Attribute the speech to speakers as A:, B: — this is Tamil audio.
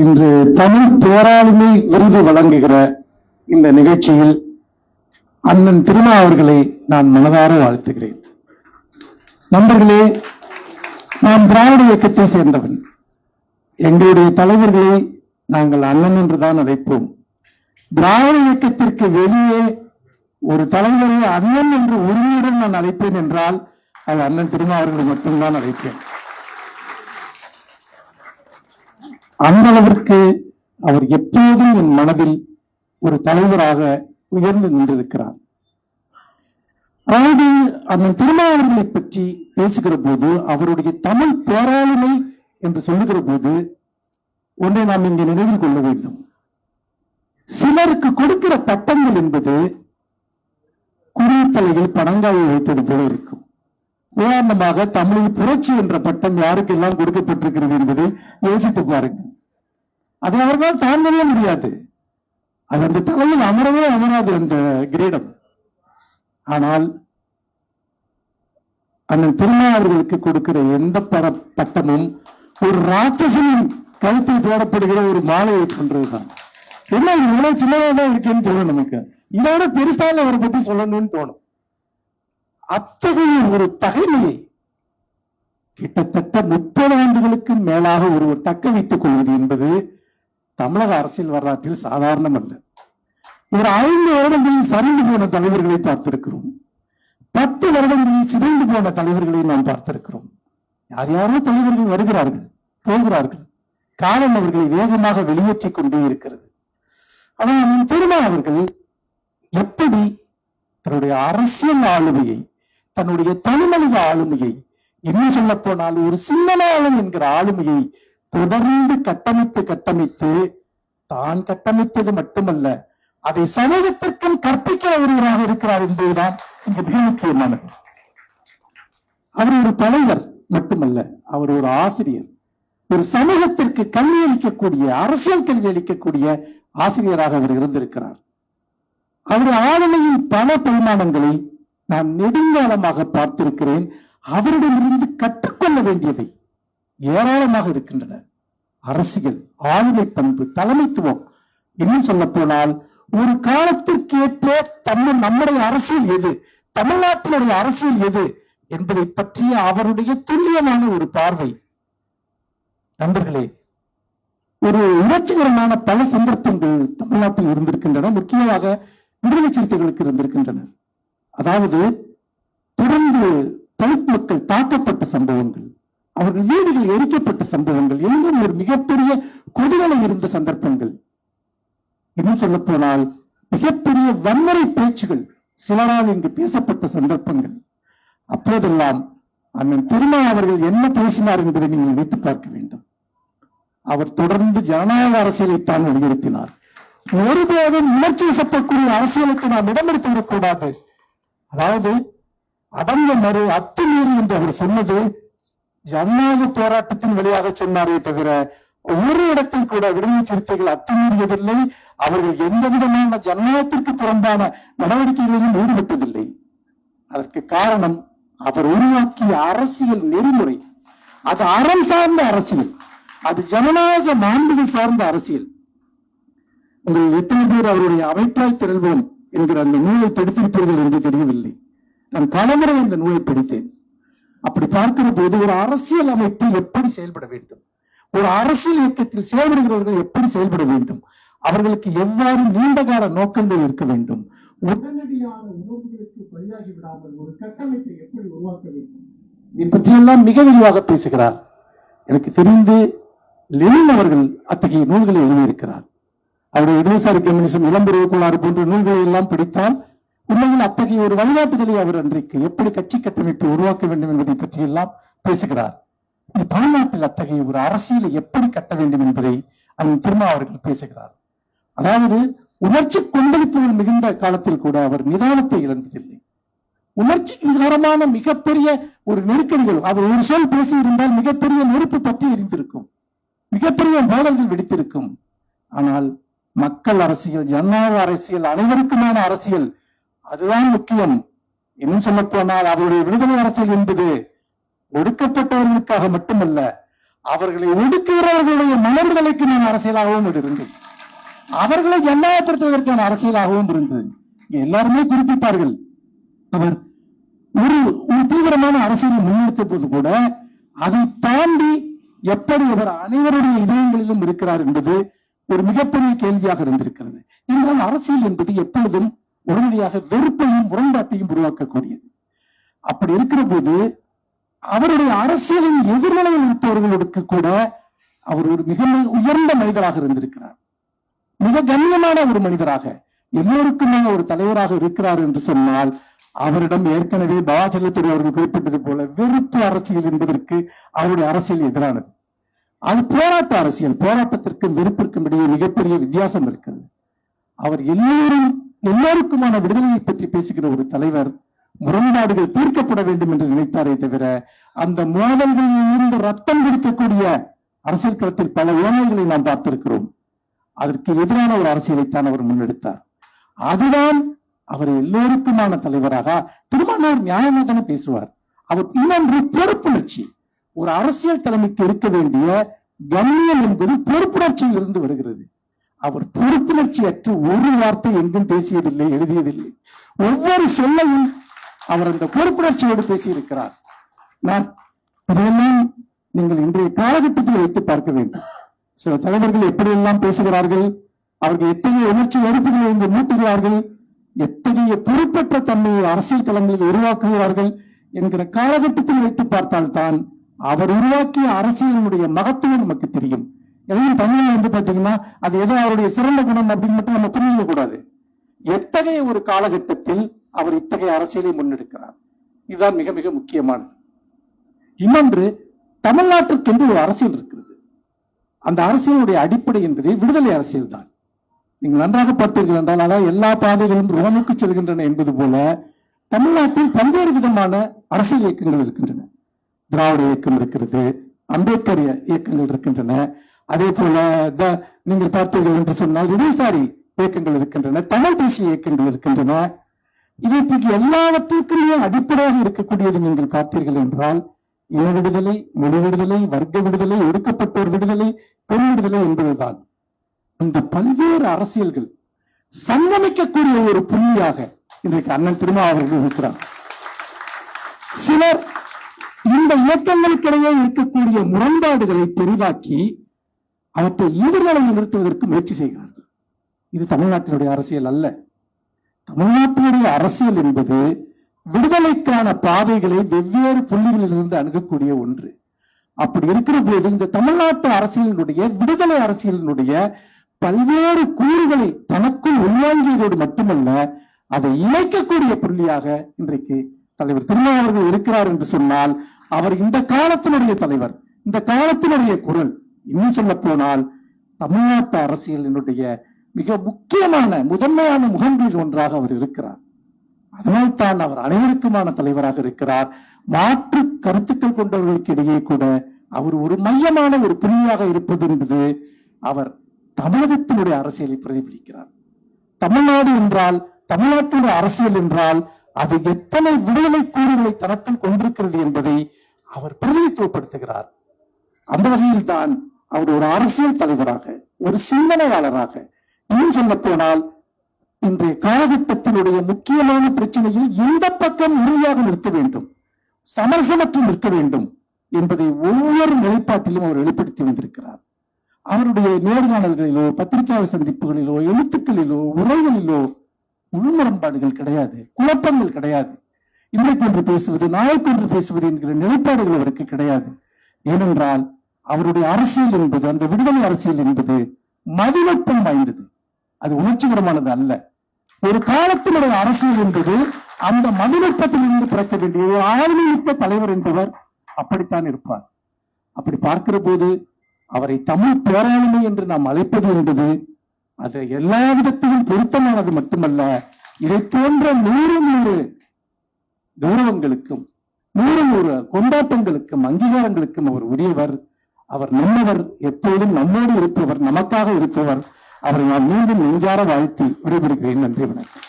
A: இன்று தமிழ் பேராளுமை விருது வழங்குகிற இந்த நிகழ்ச்சியில் அண்ணன் திருமா அவர்களை நான் மனதார வாழ்த்துகிறேன். நண்பர்களே நான் திராவிட இயக்கத்தை சேர்ந்தவன். எங்களுடைய தலைவர்களை நாங்கள் அண்ணன் என்றுதான் அழைப்போம். திராவிட இயக்கத்திற்கு வெளியே ஒரு தலைவரை அண்ணன் என்று உரிமையுடன் நான் அழைப்பேன் என்றால் அது அண்ணன் திருமா அவர்களை மட்டும்தான் அழைப்பேன். அந்த அளவிற்கு அவர் எப்போதும் என் மனதில் ஒரு தலைவராக உயர்ந்து நின்றிருக்கிறார். அதாவது அண்ணன் திருமாவர்களை பற்றி பேசுகிற போது அவருடைய தமிழ் பேராளுமை என்று சொல்லுகிற போது ஒன்றை நாம் இங்கே நினைவில் கொள்ள வேண்டும். சிலருக்கு கொடுக்கிற பட்டங்கள் என்பது குருத்தலையில் பணங்காயை வைத்தது போல இருக்கும். உதாரணமாக தமிழில் புரட்சி என்ற பட்டம் யாருக்கெல்லாம் கொடுக்கப்பட்டிருக்கிறது என்பதை யோசித்து பாருங்கள் அதை அவர்களால் தாழ்ந்தவே முடியாது. அது அந்த தலையில் அமரவே அமராது அந்த கிரீடம். ஆனால் அண்ணன் திருமா அவர்களுக்கு கொடுக்கிற எந்த பட பட்டமும் ஒரு ராட்சசனின் கழுத்தில் போடப்படுகிற ஒரு மாலையை போன்றதுதான். என்ன இவ்வளவு சின்னதாக இருக்கேன்னு தோணும் நமக்கு. இதோட பெருசால அவரை பத்தி சொல்லணும்னு தோணும். அத்தகைய ஒரு தகைமையை கிட்டத்தட்ட முப்பது ஆண்டுகளுக்கு மேலாக ஒருவர் தக்க வைத்துக் கொள்வது என்பது தமிழக அரசியல் வரலாற்றில் சாதாரணம் அல்ல ஒரு ஐந்து வருடங்களில் சரிந்து போன தலைவர்களை பார்த்திருக்கிறோம். பத்து வருடங்களில் சிதைந்து போன தலைவர்களை நாம் பார்த்திருக்கிறோம். யார் யாரோ தலைவர்கள் வருகிறார்கள் போகிறார்கள். காலம் அவர்களை வேகமாக வெளியேற்றிக் கொண்டே இருக்கிறது. ஆனால் பெருமாள் அவர்கள் எப்படி தன்னுடைய அரசியல் ஆளுமையை தன்னுடைய தனிமனித ஆளுமையை இன்னும் சொல்ல போனால் ஒரு சின்னனாளன் என்கிற ஆளுமையை தொடர்ந்து கட்டமைத்து கட்டமைத்து தான் கட்டமைத்தது மட்டுமல்ல அதை சமூகத்திற்கும் கற்பிக்க ஒருவராக இருக்கிறார் என்பதுதான் இங்கு மிக முக்கியமானது. அவர் ஒரு தலைவர் மட்டுமல்ல அவர் ஒரு ஆசிரியர். ஒரு சமூகத்திற்கு கல்வி அளிக்கக்கூடிய அரசியல் கல்வி அளிக்கக்கூடிய ஆசிரியராக அவர் இருந்திருக்கிறார். அவர் ஆளுமையின் பல பரிமாணங்களில் நான் நெடுங்காலமாக பார்த்திருக்கிறேன். அவரிடமிருந்து கற்றுக்கொள்ள வேண்டியவை ஏராளமாக இருக்கின்றன. அரசியல் ஆளுமை பண்பு தலைமைத்துவம். இன்னும் சொல்ல போனால் ஒரு காலத்திற்கு ஏற்ற தமிழ் நம்முடைய அரசியல் எது? தமிழ்நாட்டினுடைய அரசியல் எது? என்பதை பற்றிய அவருடைய துல்லியமான ஒரு பார்வை. நண்பர்களே ஒரு உணர்ச்சிகரமான பல சந்தர்ப்பங்கள் தமிழ்நாட்டில் இருந்திருக்கின்றன. முக்கியமாக விடுதலை சிறுத்தைகளுக்கு இருந்திருக்கின்றன. அதாவது தொடர்ந்து தலித் மக்கள் தாக்கப்பட்ட சம்பவங்கள் அவர்கள் வீடுகள் எரிக்கப்பட்ட சம்பவங்கள் எங்கும் ஒரு மிகப்பெரிய கொதிகளை இருந்த சந்தர்ப்பங்கள். இன்னும் சொல்ல போனால் மிகப்பெரிய வன்முறை பேச்சுகள் சிலரால் இங்கு பேசப்பட்ட சந்தர்ப்பங்கள். அப்போதெல்லாம் அண்ணன் திருமா அவர்கள் என்ன பேசினார் என்பதை நீங்கள் நினைத்து பார்க்க வேண்டும். அவர் தொடர்ந்து ஜனநாயக அரசியலைத்தான் வலியுறுத்தினார். ஒருபோதும் உணர்ச்சி வசப்படக்கூடிய அரசியலுக்கு நாம் இடமெடுத்து விடக்கூடாது அதாவது அடங்க மறு அத்துமீறி என்று அவர் சொன்னது ஜனநாயக போராட்டத்தின் வழியாக சொன்னாரே தவிர ஒரு இடத்தில் கூட விடுதலை சிறுத்தைகள் அத்துமீறியதில்லை அவர்கள் எந்த விதமான ஜனநாயகத்திற்கு புறம்பான நடவடிக்கைகளிலும் ஈடுபட்டதில்லை. அதற்கு காரணம் அவர் உருவாக்கிய அரசியல் நெறிமுறை. அது அறம் சார்ந்த அரசியல். அது ஜனநாயக மாண்புகள் சார்ந்த அரசியல். உங்கள் எத்தனை பேர் அவருடைய அமைப்பாய் திரள்வோம் என்கிற அந்த நூலை படித்திருப்பீர்கள் என்று தெரியவில்லை. நான் பலமுறை அந்த நூலை படித்தேன். அப்படி பார்க்கிற போது ஒரு அரசியல் அமைப்பு எப்படி செயல்பட வேண்டும்? ஒரு அரசியல் இயக்கத்தில் செயல்படுகிறவர்கள் எப்படி செயல்பட வேண்டும்? அவர்களுக்கு எவ்வாறு நீண்ட கால நோக்கங்கள் இருக்க வேண்டும்? உடனடியான உணர்வுகளுக்கு பலியாகி விடாமல் ஒரு கட்டமைப்பை எப்படி உருவாக்க வேண்டும்? இதை பற்றியெல்லாம் மிக விரிவாக பேசுகிறார். எனக்கு தெரிந்து லெனின் அவர்கள் அத்தகைய நூல்களை எழுதியிருக்கிறார். அவருடைய இடதுசாரி கம்யூனிசம் இளம்பெருவு கோளாறு போன்ற நூல்களை எல்லாம் படித்தால் உண்மையில் அத்தகைய ஒரு வழிகாட்டுதலை அவர் அன்றைக்கு எப்படி கட்சி கட்டமைப்பை உருவாக்க வேண்டும் என்பதை பற்றி எல்லாம் பேசுகிறார் தமிழ்நாட்டில் அத்தகைய ஒரு அரசியலை எப்படி கட்ட வேண்டும் என்பதை அண்ணன் திருமா அவர்கள் பேசுகிறார். அதாவது உணர்ச்சி கொந்தளிப்புகள் மிகுந்த காலத்தில் கூட அவர் நிதானத்தை இழந்ததில்லை. உணர்ச்சி விகாரமான மிகப்பெரிய ஒரு நெருக்கடிகள் அவர் ஒரு சொல் பேசி இருந்தால் மிகப்பெரிய நெருப்பு பற்றி எரிந்திருக்கும். மிகப்பெரிய மோதல்கள் வெடித்திருக்கும். ஆனால் மக்கள் அரசியல் ஜனநாயக அரசியல் அனைவருக்குமான அரசியல் அதுதான் முக்கியம். இன்னும் சொல்ல போனால் அவருடைய விடுதலை அரசியல் என்பது ஒடுக்கப்பட்டவர்களுக்காக மட்டுமல்ல அவர்களை ஒடுக்குகிறவர்களுடைய மலர்தலைக்கு நான் அரசியலாகவும் இது இருந்தது அவர்களை ஜனநாயகப்படுத்துவதற்கான அரசியலாகவும் இருந்தது எல்லாருமே குறிப்பிட்டார்கள். அவர் ஒரு ஒரு தீவிரமான அரசியலை முன்னெடுத்த போது கூட அதை தாண்டி எப்படி அவர் அனைவருடைய இதயங்களிலும் இருக்கிறார் என்பது ஒரு மிகப்பெரிய கேள்வியாக இருந்திருக்கிறது. என்றால் அரசியல் என்பது எப்பொழுதும் உடனடியாக வெறுப்பையும் முரண்பாட்டையும் உருவாக்கக்கூடியது. அப்படி இருக்கிற போது அவருடைய அரசியலின் எதிர்நிலையில் இருப்பவர்களுக்கு கூட அவர் ஒரு மிக உயர்ந்த மனிதராக இருந்திருக்கிறார். மிக கண்ணியமான ஒரு மனிதராக எல்லோருக்குமே ஒரு தலைவராக இருக்கிறார் என்று சொன்னால் அவரிடம் ஏற்கனவே பாஜகத்துறை அவர்கள் குறிப்பிட்டது போல வெறுப்பு அரசியல் என்பதற்கு அவருடைய அரசியல் எதிரானது. அது போராட்ட அரசியல். போராட்டத்திற்கும் வெறுப்பிற்கும் இடையே மிகப்பெரிய வித்தியாசம் இருக்கிறது. அவர் எல்லோரும் எல்லோருக்குமான விடுதலையை பற்றி பேசுகிற ஒரு தலைவர் முரண்பாடுகள் தீர்க்கப்பட வேண்டும் என்று நினைத்தாரே தவிர அந்த மோதல்களில் இருந்து ரத்தம் குடிக்கக்கூடிய அரசியல் களத்தில் பல ஏழைகளை நாம் பார்த்திருக்கிறோம். அதற்கு எதிரான ஒரு அரசியலைத்தான் அவர் முன்னெடுத்தார். அதுதான் அவர் எல்லோருக்குமான தலைவராக திருமணர் நியாயமா தானே பேசுவார். அவர் இன்னொன்று பொறுப்புணர்ச்சி. ஒரு அரசியல் தலைமைக்கு இருக்க வேண்டிய கண்ணியம் என்பது பொறுப்புணர்ச்சியில் இருந்து வருகிறது. அவர் பொறுப்புணர்ச்சி அற்று ஒரு வார்த்தை எங்கும் பேசியதில்லை எழுதியதில்லை. ஒவ்வொரு சொல்லையும் அவர் அந்த பொறுப்புணர்ச்சியோடு பேசியிருக்கிறார். நான் இதெல்லாம் நீங்கள் இன்றைய காலகட்டத்தில் வைத்து பார்க்க வேண்டும். சில தலைவர்கள் எப்படியெல்லாம் பேசுகிறார்கள் அவர்கள் எத்தகைய உணர்ச்சி வெறுப்புகளை இங்கு மூட்டுகிறார்கள் எத்தகைய பொறுப்பற்ற தன்மையை அரசியல் களங்களில் உருவாக்குகிறார்கள் என்கிற காலகட்டத்தில் வைத்து பார்த்தால்தான் அவர் உருவாக்கிய அரசியலினுடைய மகத்துவம் நமக்கு தெரியும். எல்லாம் தமிழில் வந்து பாத்தீங்கன்னா அது ஏதோ அவருடைய சிறந்த குணம் அப்படின்னு மட்டும் நம்ம புரிஞ்சுக்க கூடாது. எத்தகைய ஒரு காலகட்டத்தில் அவர் இத்தகைய அரசியலை முன்னெடுக்கிறார்? இதுதான் மிக மிக முக்கியமானது. இன்னொன்று தமிழ்நாட்டிற்கென்று ஒரு அரசியல் இருக்கிறது. அந்த அரசியலுடைய அடிப்படை என்பது விடுதலை அரசியல் தான். நீங்கள் நன்றாக பார்த்தீர்கள் என்றால் அதாவது எல்லா பாதைகளும் ரோமுக்கு செல்கின்றன என்பது போல தமிழ்நாட்டில் பல்வேறு விதமான அரசியல் இயக்கங்கள் இருக்கின்றன. திராவிட இயக்கம் இருக்கிறது அம்பேத்கர் இயக்கங்கள் இருக்கின்றன. அதே போல நீங்கள் பார்த்தீர்கள் என்று சொன்னால் இடதுசாரி இயக்கங்கள் இருக்கின்றன தமிழ் தேசிய இயக்கங்கள் இருக்கின்றன. இவற்றுக்கு எல்லாவற்றிற்குமே அடிப்படையாக இருக்கக்கூடியது நீங்கள் பார்த்தீர்கள் என்றால் இன விடுதலை மொழி விடுதலை வர்க்க விடுதலை ஒடுக்கப்பட்டோர் விடுதலை பெண் விடுதலை என்பதுதான். இந்த பல்வேறு அரசியல்கள் சங்கமிக்கக்கூடிய ஒரு புள்ளியாக இன்றைக்கு அண்ணன் திருமா அவர்கள் இருக்கிறார். சிலர் இந்த இயக்கங்களுக்கிடையே இருக்கக்கூடிய முரண்பாடுகளை பெரிதாக்கி அவற்றை ஈடுகளை நிறுத்துவதற்கு முயற்சி செய்கிறார்கள். இது தமிழ்நாட்டினுடைய அரசியல் அல்ல. தமிழ்நாட்டினுடைய அரசியல் என்பது விடுதலைக்கான பாதைகளை வெவ்வேறு புள்ளிகளிலிருந்து அணுகக்கூடிய ஒன்று. அப்படி இருக்கிற போது இந்த தமிழ்நாட்டு அரசியலினுடைய விடுதலை அரசியலினுடைய பல்வேறு கூறுகளை தனக்குள் உள்வாங்கியதோடு மட்டுமல்ல அதை இணைக்கக்கூடிய புள்ளியாக இன்றைக்கு தலைவர் திருமாவர்கள் இருக்கிறார் என்று சொன்னால் அவர் இந்த காலத்தினுடைய தலைவர் இந்த காலத்தினுடைய குரல். இன்னும் சொல்ல போனால் தமிழ்நாட்டு அரசியலினுடைய மிக முக்கியமான முதன்மையான முகங்களில் ஒன்றாக அவர் இருக்கிறார். அதனால் தான் அவர் அனைவருக்குமான தலைவராக இருக்கிறார். மாற்று கருத்துக்கள் கொண்டவர்களுக்கு இடையே கூட அவர் ஒரு மையமான ஒரு புள்ளியாக இருப்பது என்பது அவர் தமிழகத்தினுடைய அரசியலை பிரதிபலிக்கிறார். தமிழ்நாடு என்றால் தமிழ்நாட்டினுடைய அரசியல் என்றால் அது எத்தனை விடுதலை கூறுகளை தனக்குள் கொண்டிருக்கிறது என்பதை அவர் பிரதிநிதித்துவப்படுத்துகிறார். அந்த வகையில் தான் அவர் ஒரு அரசியல் தலைவராக ஒரு சிந்தனையாளராக இன்னும் சொல்ல போனால் இன்றைய காலகட்டத்தினுடைய முக்கியமான பிரச்சனையில் எந்த பக்கம் உறுதியாக நிற்க வேண்டும் சமரசமற்று நிற்க வேண்டும் என்பதை ஒவ்வொரு நிலைப்பாட்டிலும் அவர் வெளிப்படுத்தி வந்திருக்கிறார். அவருடைய நேர்காணல்களிலோ பத்திரிகையாளர் சந்திப்புகளிலோ எழுத்துக்களிலோ உரைகளிலோ உள்முரண்பாடுகள் கிடையாது குழப்பங்கள் கிடையாது. இன்றைக்கு என்று பேசுவது நாளைக்கு என்று பேசுவது என்கிற நிலைப்பாடுகள் அவருக்கு கிடையாது. ஏனென்றால் அவருடைய அரசியல் என்பது அந்த விடுதலை அரசியல் என்பது மதிநுட்பம் வாய்ந்தது. அது உணர்ச்சிகரமானது அல்ல. ஒரு காலத்தினுடைய அரசியல் என்பது அந்த மதிநுட்பத்திலிருந்து பிறக்க வேண்டிய ஒரு தலைவர் என்பவர் அப்படித்தான் இருப்பார். அப்படி பார்க்கிற போது அவரை தமிழ் பேராளுமை என்று நாம் அழைப்பது என்பது அது எல்லா விதத்திலும் பொருத்தமானது மட்டுமல்ல இதை போன்ற நூறு நூறு கௌரவங்களுக்கும் நூறு நூறு கொண்டாட்டங்களுக்கும் அங்கீகாரங்களுக்கும் அவர் உரியவர். அவர் நம்மவர் எப்போதும் நம்மோடு இருப்பவர் நமக்காக இருப்பவர். அவரை நான் மீண்டும் நெஞ்சார வாழ்த்தி விடைபெறுகிறேன். நன்றி வணக்கம்.